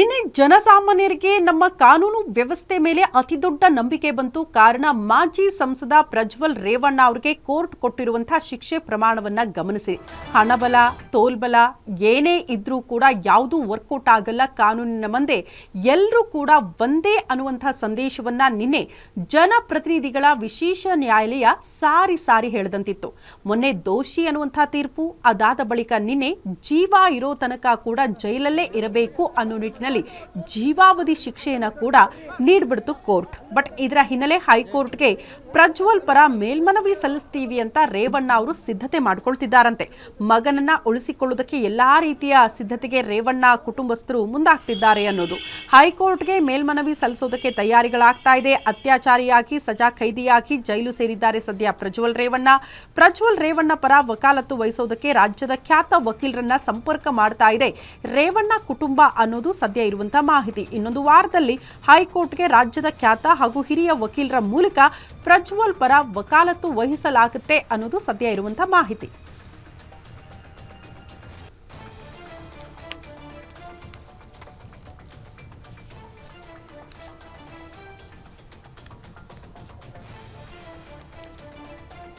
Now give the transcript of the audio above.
ನಿನ್ನೆ ಜನಸಾಮಾನ್ಯರಿಗೆ ನಮ್ಮ ಕಾನೂನು ವ್ಯವಸ್ಥೆ ಮೇಲೆ ಅತಿ ದೊಡ್ಡ ನಂಬಿಕೆ ಬಂತು. ಕಾರಣ ಮಾಜಿ ಸಂಸದ ಪ್ರಜ್ವಲ್ ರೇವಣ್ಣ ಅವರಿಗೆ ಕೋರ್ಟ್ ಕೊಟ್ಟಿರುವಂತಹ ಶಿಕ್ಷೆ ಪ್ರಮಾಣವನ್ನ ಗಮನಿಸಿ. ಹಣಬಲ, ತೋಲ್ಬಲ ಏನೇ ಇದ್ರೂ ಕೂಡ ಯಾವುದೂ ವರ್ಕೌಟ್ ಆಗಲ್ಲ. ಕಾನೂನಿನ ಮುಂದೆ ಎಲ್ಲರೂ ಕೂಡ ಒಂದೇ ಅನ್ನುವಂತಹ ಸಂದೇಶವನ್ನ ನಿನ್ನೆ ಜನಪ್ರತಿನಿಧಿಗಳ ವಿಶೇಷ ನ್ಯಾಯಾಲಯ ಸಾರಿ ಸಾರಿ ಹೇಳದಂತಿತ್ತು. ಮೊನ್ನೆ ದೋಷಿ ಅನ್ನುವಂತಹ ತೀರ್ಪು ಅದಾದ ಬಳಿಕ ನಿನ್ನೆ ಜೀವ ಇರೋ ತನಕ ಕೂಡ ಜೈಲಲ್ಲೇ ಇರಬೇಕು ಅನ್ನೋ ನಿಟ್ಟಿನಲ್ಲಿ ಜೀವಾವಧಿ ಶಿಕ್ಷೆಯನ್ನ ಕೂಡ ನೀಡಿಬಿಡ್ತು ಕೋರ್ಟ್. ಬಟ್ ಇದರ ಹಿನ್ನೆಲೆ ಹೈಕೋರ್ಟ್ಗೆ ಪ್ರಜ್ವಲ್ ಪರ ಮೇಲ್ಮನವಿ ಸಲ್ಲಿಸ್ತೀವಿ ಅಂತ ರೇವಣ್ಣ ಅವರು ಸಿದ್ಧತೆ ಮಾಡಿಕೊಳ್ತಿದ್ದಾರಂತೆ. ಮಗನನ್ನ ಉಳಿಸಿಕೊಳ್ಳುವುದಕ್ಕೆ ಎಲ್ಲಾ ರೀತಿಯ ಸಿದ್ಧತೆಗೆ ರೇವಣ್ಣ ಕುಟುಂಬಸ್ಥರು ಮುಂದಾಗ್ತಿದ್ದಾರೆ ಅನ್ನೋದು. ಹೈಕೋರ್ಟ್ಗೆ ಮೇಲ್ಮನವಿ ಸಲ್ಲಿಸೋದಕ್ಕೆ ತಯಾರಿಗಳಾಗ್ತಾ ಇದೆ. ಅತ್ಯಾಚಾರಿಯಾಗಿ, ಸಜಾ ಖೈದಿಯಾಗಿ ಜೈಲು ಸೇರಿದ್ದಾರೆ ಸದ್ಯ ಪ್ರಜ್ವಲ್ ರೇವಣ್ಣ. ಪ್ರಜ್ವಲ್ ರೇವಣ್ಣ ಪರ ವಕಾಲತ್ತು ವಹಿಸೋದಕ್ಕೆ ರಾಜ್ಯದ ಖ್ಯಾತ ವಕೀಲರನ್ನ ಸಂಪರ್ಕ ಮಾಡ್ತಾ ಇದೆ. ರೇವಣ್ಣ ಕುಟುಂಬ ಅನ್ನೋದು ಸದ್ಯ ಇರುವಂತಹ ಮಾಹಿತಿ. ಇನ್ನೊಂದು ವಾರದಲ್ಲಿ ಹೈಕೋರ್ಟ್ಗೆ ರಾಜ್ಯದ ಖ್ಯಾತ ಹಾಗೂ ಹಿರಿಯ ವಕೀಲರ ಮೂಲಕ ಪ್ರಜ್ವಲ್ ಪರ ವಕಾಲತ್ತು ವಹಿಸಲಾಗುತ್ತೆ ಅನ್ನೋದು ಸದ್ಯ ಇರುವಂತಹ ಮಾಹಿತಿ.